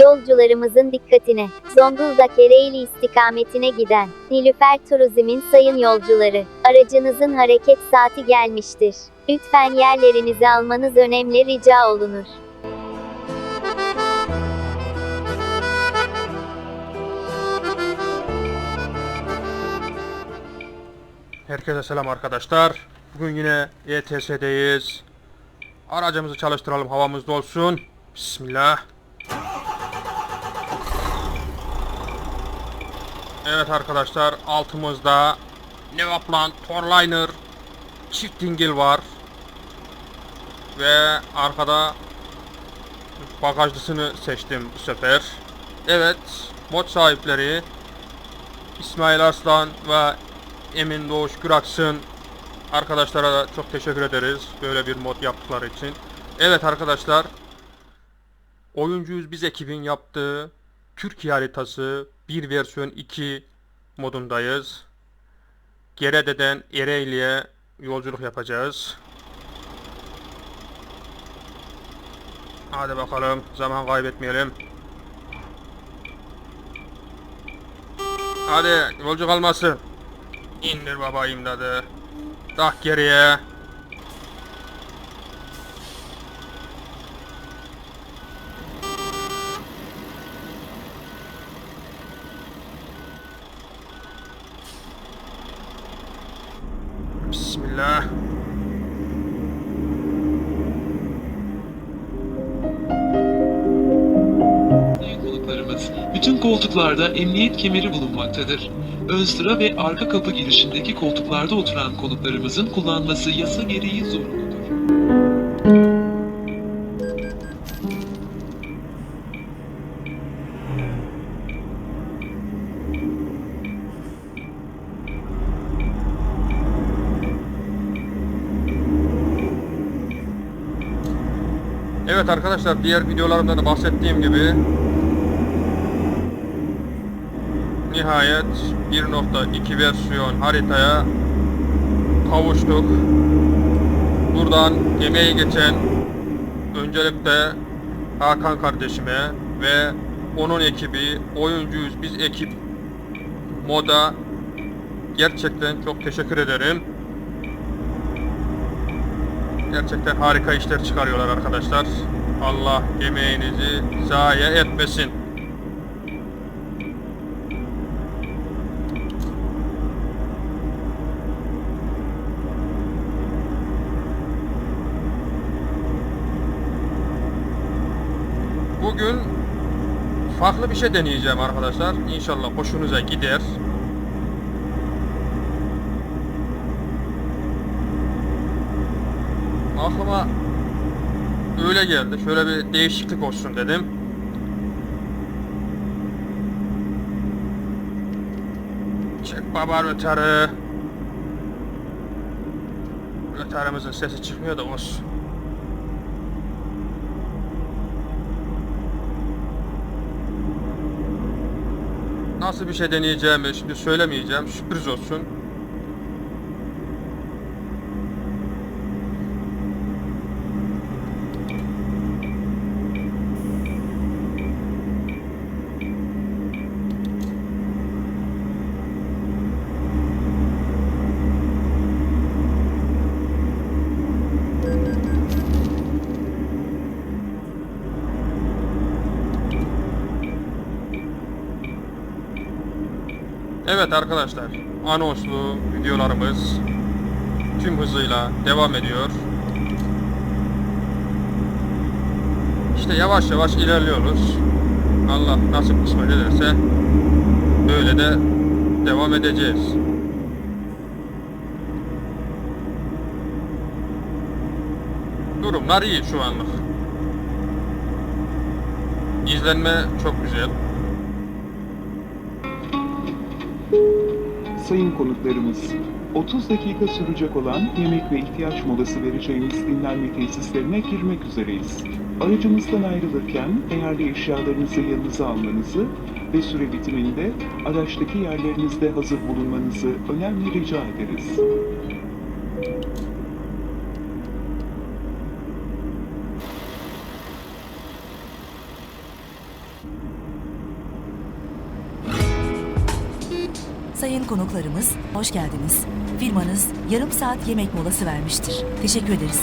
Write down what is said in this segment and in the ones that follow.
Yolcularımızın dikkatine. Zonguldak Ereğli istikametine giden Nilüfer Turizm'in sayın yolcuları, aracınızın hareket saati gelmiştir. Lütfen yerlerinizi almanız önemli rica olunur. Herkese selam arkadaşlar. Bugün yine ETS'deyiz. Aracımızı çalıştıralım havamız dolsun. Bismillah. Evet arkadaşlar altımızda Nevaplan Torliner çift dingil var. Ve arkada bagajlısını seçtim bu sefer. Evet mod sahipleri İsmail Arslan ve Emin Doğuş Güraksın arkadaşlara da çok teşekkür ederiz böyle bir mod yaptıkları için. Evet arkadaşlar Oyuncuyuz Biz ekibin yaptığı Türkiye haritası 1 versiyon 2 modundayız. Gerede'den Ereğli'ye yolculuk yapacağız. Hadi bakalım zaman kaybetmeyelim. Hadi yolcu kalmasın. İndir baba imdadı. Tak geriye. Bismillah. Bütün koltuklarda emniyet kemeri bulunmaktadır. Ön sıra ve arka kapı girişindeki koltuklarda oturan konuklarımızın kullanması yasa gereği zorunludur. Evet arkadaşlar diğer videolarımda da bahsettiğim gibi nihayet 1.2 versiyon haritaya kavuştuk. Buradan emeği geçen öncelikle Hakan kardeşime ve onun ekibi oyuncuyuz biz ekip moda gerçekten çok teşekkür ederim. Gerçekten harika işler çıkarıyorlar arkadaşlar. Allah emeğinizi zayi etmesin. Bugün farklı bir şey deneyeceğim arkadaşlar. İnşallah hoşunuza gider. aklıma öyle geldi. Şöyle bir değişiklik olsun dedim. Çek baba rötarı. Rötarımızın sesi çıkmıyor da olsun. Nasıl bir şey deneyeceğimi şimdi söylemeyeceğim. Sürpriz olsun. Evet arkadaşlar, anonslu videolarımız tüm hızıyla devam ediyor. İşte yavaş yavaş ilerliyoruz. Allah nasip kısmet ederse böyle de devam edeceğiz. Durumlar iyi şu anlık. İzlenme çok güzel. Sayın konuklarımız, 30 dakika sürecek olan yemek ve ihtiyaç molası vereceğimiz dinlenme tesislerine girmek üzereyiz. Aracımızdan ayrılırken değerli eşyalarınızı yanınıza almanızı ve süre bitiminde araçtaki yerlerinizde hazır bulunmanızı önemli rica ederiz. Konuklarımız, hoş geldiniz. Firmanız yarım saat yemek molası vermiştir. Teşekkür ederiz.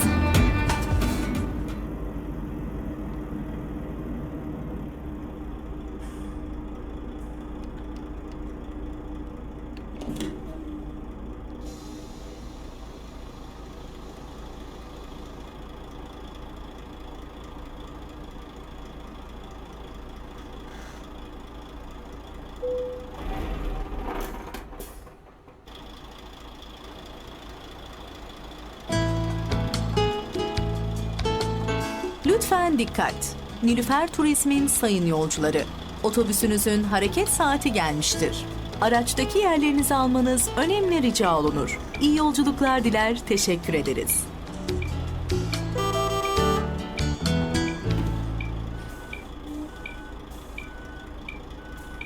Lütfen dikkat. Nilüfer Turizm'in sayın yolcuları. Otobüsünüzün hareket saati gelmiştir. Araçtaki yerlerinizi almanız önemli rica olunur. İyi yolculuklar diler, teşekkür ederiz.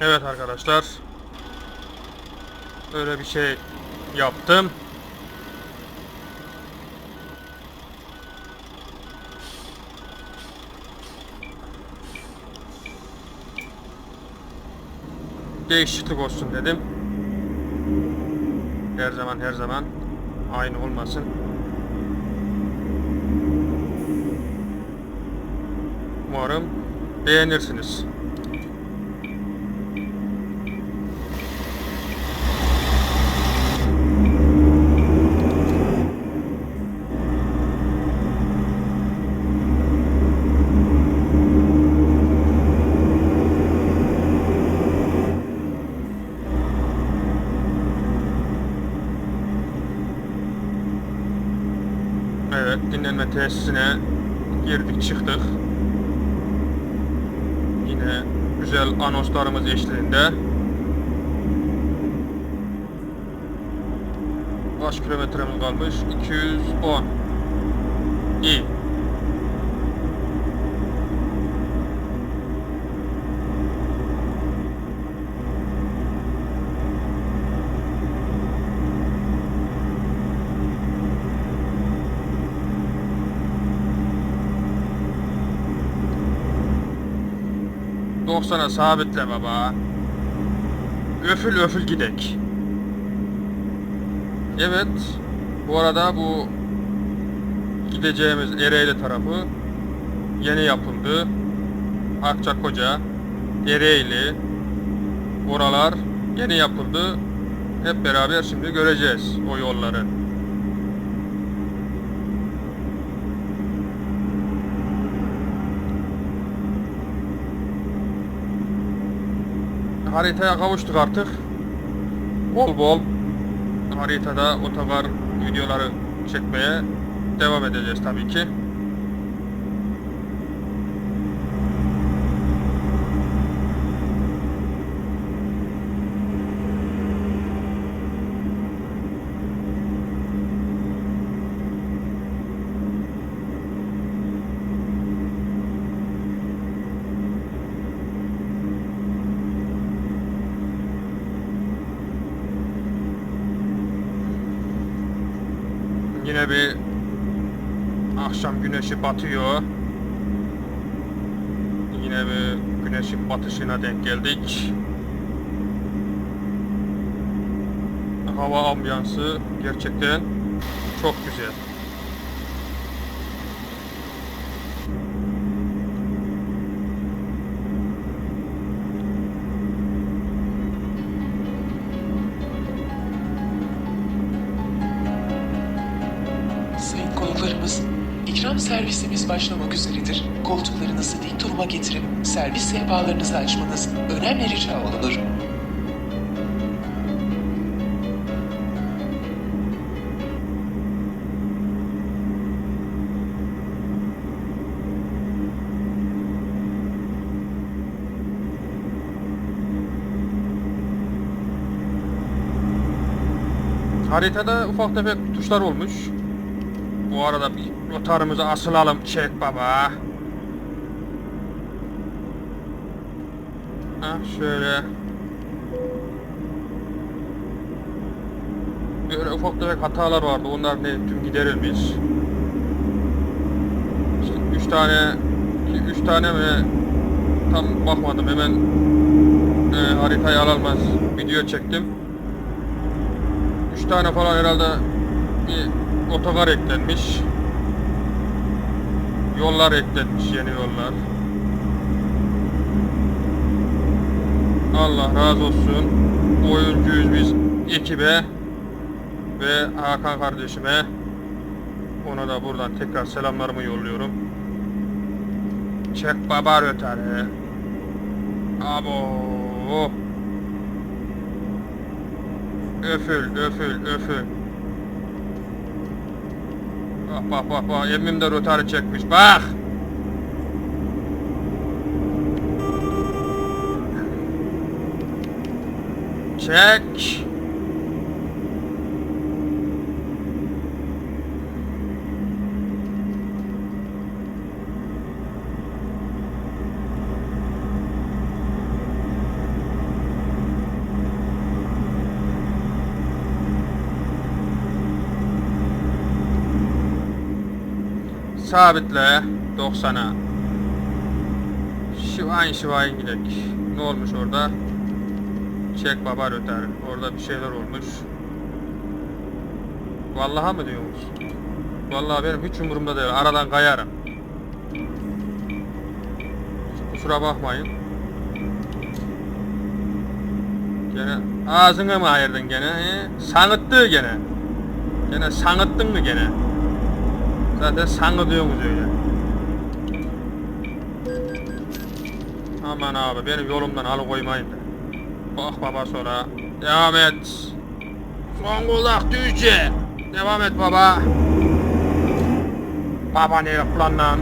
Evet arkadaşlar. Öyle bir şey yaptım. Değişiklik olsun dedim. Her zaman her zaman aynı olmasın. Umarım beğenirsiniz. Evet, dinlenme tesisine girdik çıktık. Yine güzel anonslarımız eşliğinde. Kaç kilometremiz kalmış? 210. İyi. Doksana sabitle baba. Öfül öfül gidek. Evet. Bu arada bu gideceğimiz Ereğli tarafı yeni yapıldı. Akçakoca, Ereğli oralar yeni yapıldı. Hep beraber şimdi göreceğiz o yolları. Haritaya kavuştuk artık. Bol bol haritada otogar videoları çekmeye devam edeceğiz tabii ki. Yine bir akşam güneşi batıyor. Yine bir güneşin batışına denk geldik. Hava ambiyansı gerçekten çok güzel. Servisimiz başlamak üzeredir. Koltuklarınızı dik duruma getirip servis sehpalarınızı açmanız önemli rica olunur. Haritada ufak tefek tuşlar olmuş. Bu arada bir rotarımızı asılalım çek baba. Ha şöyle. Böyle ufak tefek hatalar vardı. Onlar ne tüm giderilmiş. İşte üç tane, iki, üç tane mi? Tam bakmadım hemen e, haritayı alır almaz video çektim. 3 tane falan herhalde bir otogar eklenmiş. Yollar eklenmiş, yeni yollar. Allah razı olsun. Oyuncuyuz biz ekibe ve Hakan kardeşime. Ona da buradan tekrar selamlarımı yolluyorum. Çek baba röteri. Abo. Öfül, öfül, öfül. Bak bak bak bak emmim de röteri çekmiş bak. Çek. Sabitle 90'a. Şivayn şivayn gidek. Ne olmuş orada? Çek baba röter. Orada bir şeyler olmuş. Vallaha mı diyorsunuz? Vallahi benim hiç umurumda değil. Aradan kayarım. Kusura bakmayın. Gene ağzını mı ayırdın gene? He? Sanıttı gene. Gene sanıttın mı gene? Zaten sanıdıyorsunuz öyle. Aman abi benim yolumdan alıkoymayın da. Baba sonra. Devam et. Zonguldak Düzce. Devam et baba. Baba ne yap lan lan?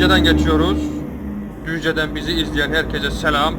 Düzce'den geçiyoruz. Düzce'den bizi izleyen herkese selam.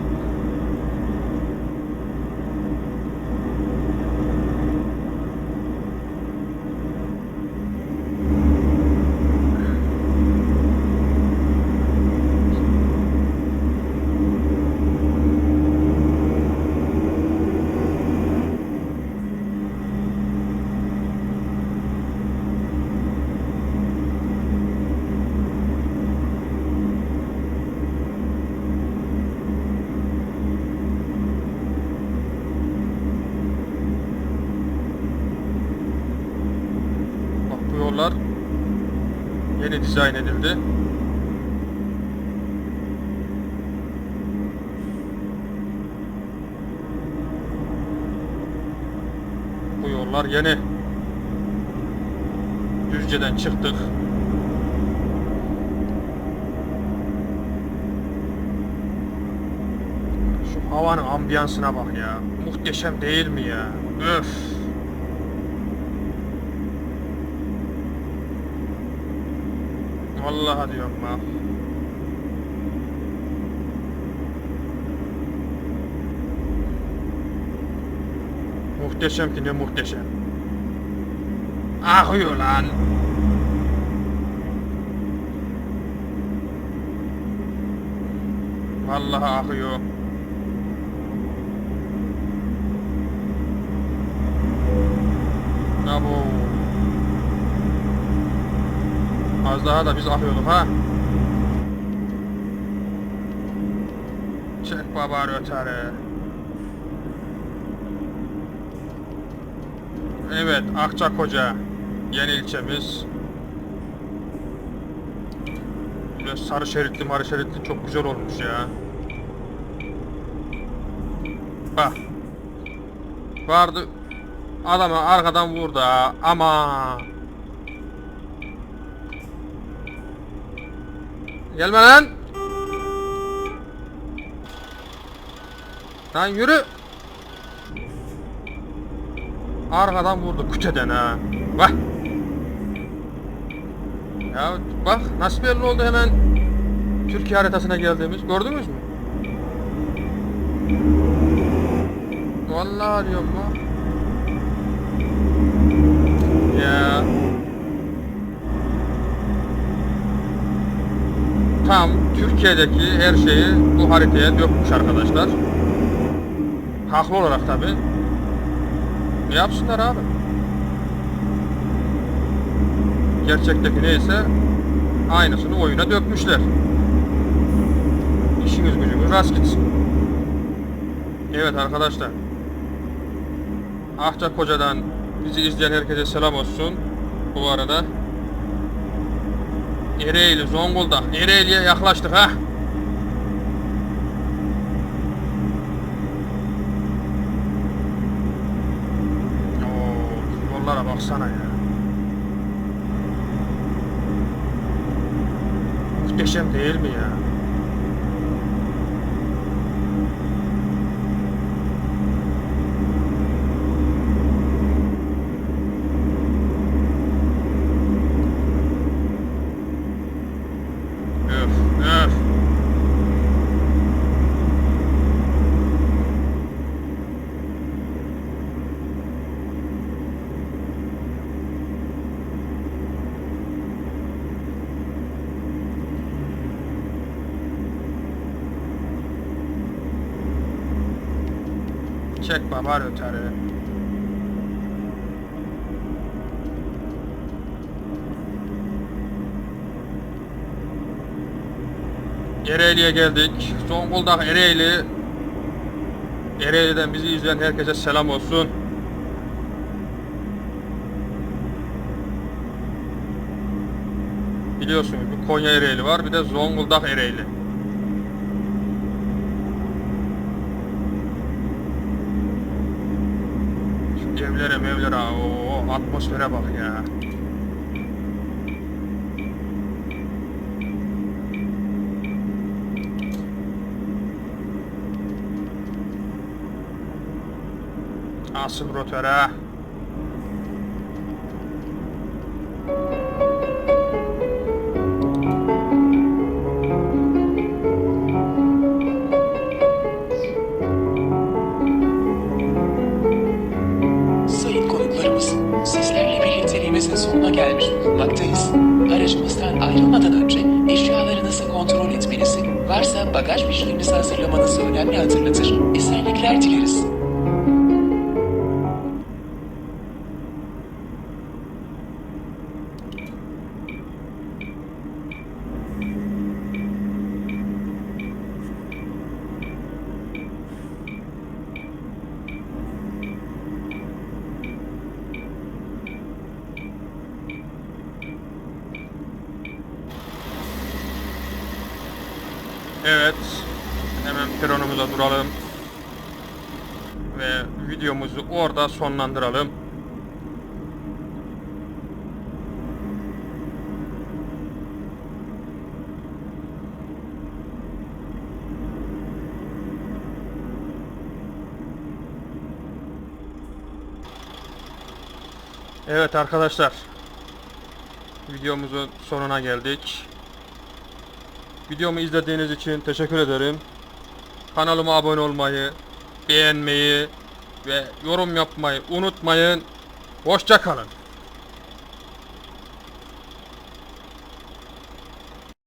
Yollar yeni dizayn edildi. Bu yollar yeni. Düzce'den çıktık. Şu havanın ambiyansına bak ya. Muhteşem değil mi ya? Öf. Vallahi diyorum bak. Muhteşem ki ne muhteşem. Akıyor lan. Vallahi akıyor. Abo. Az daha da biz akıyorduk ha. Çek baba röteri. Evet Akçakoca yeni ilçemiz. Böyle sarı şeritli marı şeritli çok güzel olmuş ya. Bak. Vardı adamı arkadan vurdu ama. Gelme lan. Lan yürü. Arkadan vurdu küteden ha. Bak. Ya bak nasıl belli oldu hemen Türkiye haritasına geldiğimiz gördünüz mü? Vallahi diyorum bak. Ya. Tam Türkiye'deki her şeyi bu haritaya dökmüş arkadaşlar. Haklı olarak tabi. Ne yapsınlar abi? Gerçekteki neyse aynısını oyuna dökmüşler. İşiniz gücünüz rast gitsin. Evet arkadaşlar. Ahçakoca'dan bizi izleyen herkese selam olsun. Bu arada Ereğli, Zonguldak, Ereğli'ye yaklaştık ha. Oo, yollara baksana ya. Muhteşem değil mi ya? Öf, öf. Çek baba rötarı. Ereğli'ye geldik. Zonguldak Ereğli. Ereğli'den bizi izleyen herkese selam olsun. Biliyorsunuz bir Konya Ereğli var bir de Zonguldak Ereğli. Şu evlere mevlere o atmosfere bak ya. Asım rotöre. Esenlikler dileriz. Evet. Hemen peronumuza duralım. Ve orada sonlandıralım. Evet arkadaşlar. Videomuzun sonuna geldik. Videomu izlediğiniz için teşekkür ederim. Kanalıma abone olmayı, beğenmeyi ve yorum yapmayı unutmayın. Hoşça kalın.